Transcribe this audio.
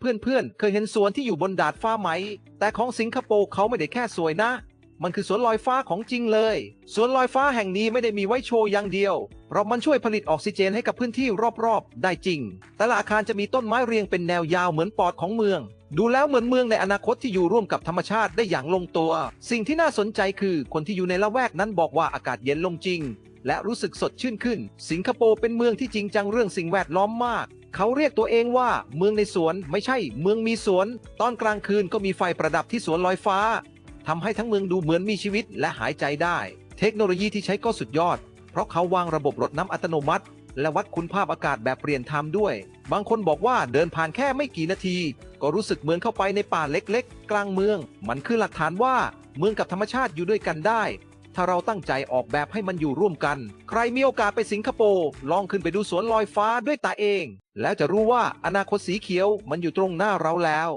เพื่อนๆเคยเห็นสวนที่อยู่บนดาดฟ้าไหม แต่ของสิงคโปร์เขาไม่ได้แค่สวยนะ มันคือสวนลอยฟ้าของจริงเลย สวนลอยฟ้าแห่งนี้ไม่ได้มีไว้โชว์อย่างเดียว เพราะมันช่วยผลิตออกซิเจนให้กับพื้นที่รอบๆ ได้จริง แต่ละอาคารจะมีต้นไม้เรียงเป็นแนวยาวเหมือนปอดของเมือง ดูแล้วเหมือนเมืองในอนาคตที่อยู่ร่วมกับธรรมชาติได้อย่างลงตัว สิ่งที่น่าสนใจคือคนที่อยู่ในละแวกนั้นบอกว่าอากาศเย็นลงจริงและรู้สึกสดชื่นขึ้น สิงคโปร์เป็นเมืองที่จริงจังเรื่องสิ่งแวดล้อมมาก เขาเรียกตัวเองว่าเมืองในสวนไม่ใช่เมืองมีสวน ตอนกลางคืนก็มีไฟประดับที่สวนลอยฟ้าทำให้ทั้งเมืองดูเหมือนมีชีวิตและหายใจได้ เทคโนโลยีที่ใช้ก็สุดยอด เพราะเขาวางระบบรดน้ำอัตโนมัติ และวัดคุณภาพอากาศแบบเปลี่ยนไทม์ด้วย บางคนบอกว่าเดินผ่านแค่ไม่กี่นาที ก็รู้สึกเหมือนเข้าไปในป่าเล็กๆ กลางเมือง มันคือหลักฐานว่าเมืองกับธรรมชาติอยู่ด้วยกันได้ ถ้าเราตั้งใจออกแบบให้มันอยู่ร่วมกัน ใครมีโอกาสไปสิงคโปร์ลองขึ้นไปดูสวนลอยฟ้าด้วยตาเอง แล้วจะรู้ว่าอนาคตสีเขียวมันอยู่ตรงหน้าเราแล้ว